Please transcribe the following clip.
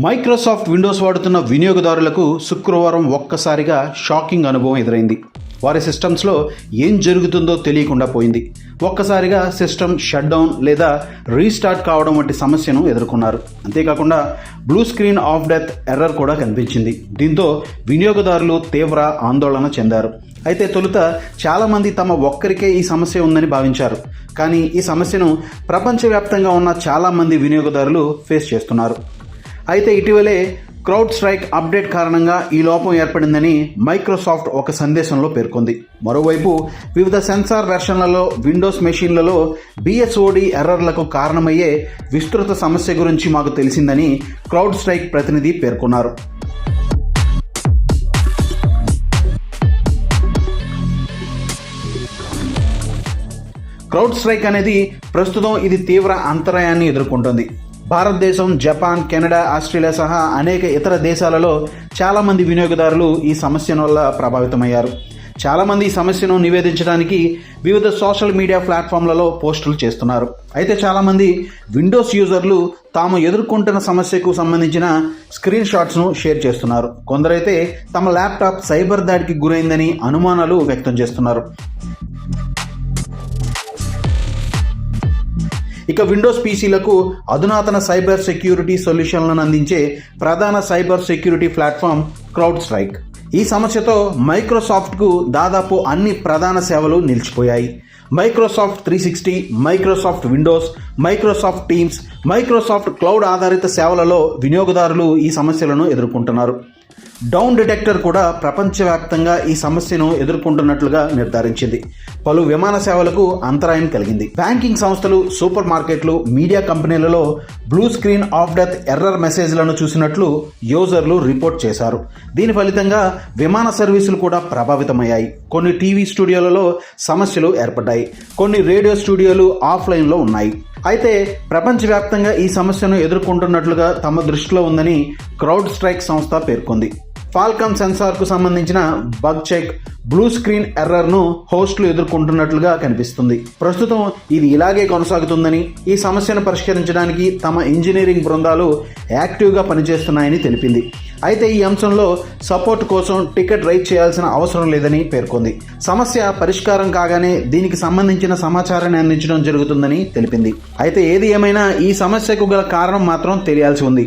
Microsoft Windows వాడుతున్న వినియోగదారులకు శుక్రవారం ఒక్కసారిగా షాకింగ్ అనుభవం ఎదురైంది. వారి సిస్టమ్స్లో ఏం జరుగుతుందో తెలియకుండా పోయింది. ఒక్కసారిగా సిస్టమ్ షట్ డౌన్ లేదా రీస్టార్ట్ కావడం వంటి సమస్యను ఎదుర్కొన్నారు. అంతేకాకుండా blue screen of death error కూడా కనిపించింది. దీంతో వినియోగదారులు తీవ్ర ఆందోళన చెందారు. అయితే తొలుత చాలామంది తమ ఒక్కరికే ఈ సమస్య ఉందని భావించారు. కానీ ఈ సమస్యను ప్రపంచవ్యాప్తంగా ఉన్న చాలామంది వినియోగదారులు ఫేస్ చేస్తున్నారు. అయితే ఇటీవలే క్రౌడ్ స్ట్రైక్ అప్డేట్ కారణంగా ఈ లోపం ఏర్పడిందని మైక్రోసాఫ్ట్ ఒక సందేశంలో పేర్కొంది. మరోవైపు వివిధ సెన్సార్ వెర్షన్లలో విండోస్ మెషిన్లలో బిఎస్ఓడి ఎర్రర్లకు కారణమయ్యే విస్తృత సమస్య గురించి మాకు తెలిసిందని క్రౌడ్ స్ట్రైక్ ప్రతినిధి పేర్కొన్నారు. క్రౌడ్ స్ట్రైక్ అనేది ప్రస్తుతం ఇది తీవ్ర అంతరాయాన్ని ఎదుర్కొంటుంది. భారతదేశం జపాన్ కెనడా ఆస్ట్రేలియా సహా అనేక ఇతర దేశాలలో చాలామంది వినియోగదారులు ఈ సమస్యను వల్ల ప్రభావితమయ్యారు. చాలామంది ఈ సమస్యను నివేదించడానికి వివిధ సోషల్ మీడియా ప్లాట్ఫామ్లలో పోస్టులు చేస్తున్నారు. అయితే చాలామంది విండోస్ యూజర్లు తాము ఎదుర్కొంటున్న సమస్యకు సంబంధించిన స్క్రీన్ షాట్స్ను షేర్ చేస్తున్నారు. కొందరైతే తమ ల్యాప్టాప్ సైబర్ దాడికి గురైందని అనుమానాలు వ్యక్తం చేస్తున్నారు. ఇక విండోస్ పీసీలకు అధునాతన సైబర్ సెక్యూరిటీ సొల్యూషన్లను అందించే ప్రధాన cyber security platform CrowdStrike. ఈ సమస్యతో మైక్రోసాఫ్ట్కు దాదాపు అన్ని ప్రధాన సేవలు నిలిచిపోయాయి. Microsoft three sixty Microsoft Windows Microsoft Teams Microsoft cloud ఆధారిత సేవలలో వినియోగదారులు ఈ సమస్యలను ఎదుర్కొంటున్నారు. డౌన్ డిటెక్టర్ కూడా ప్రపంచవ్యాప్తంగా ఈ సమస్యను ఎదుర్కొంటున్నట్లుగా నిర్ధారించింది. పలు విమాన సేవలకు అంతరాయం కలిగింది. బ్యాంకింగ్ సంస్థలు సూపర్ మార్కెట్లు మీడియా కంపెనీలలో blue screen of death error మెసేజ్లను చూసినట్లు యూజర్లు రిపోర్ట్ చేశారు. దీని ఫలితంగా విమాన సర్వీసులు కూడా ప్రభావితమయ్యాయి. కొన్ని టీవీ స్టూడియోలలో సమస్యలు ఏర్పడ్డాయి. కొన్ని రేడియో స్టూడియోలు ఆఫ్లైన్లో ఉన్నాయి. అయితే ప్రపంచవ్యాప్తంగా ఈ సమస్యను ఎదుర్కొంటున్నట్లుగా తమ దృష్టిలో ఉందని క్రౌడ్ స్ట్రైక్ సంస్థ పేర్కొంది. ఫాల్కమ్ సెన్సార్కు సంబంధించిన బగ్ చెక్ బ్లూ స్క్రీన్ ఎర్రర్ను హోస్ట్లు ఎదుర్కొంటున్నట్లుగా కనిపిస్తుంది. ప్రస్తుతం ఇది ఇలాగే కొనసాగుతుందని ఈ సమస్యను పరిష్కరించడానికి తమ ఇంజనీరింగ్ బృందాలు యాక్టివ్గా పనిచేస్తున్నాయని తెలిపింది. అయితే ఈ అంశంలో సపోర్ట్ కోసం టికెట్ రైట్ చేయాల్సిన అవసరం లేదని పేర్కొంది. సమస్య పరిష్కారం కాగానే దీనికి సంబంధించిన సమాచారాన్ని అందించడం జరుగుతుందని తెలిపింది. అయితే ఏది ఏమైనా ఈ సమస్యకు గల కారణం మాత్రం తెలియాల్సి ఉంది.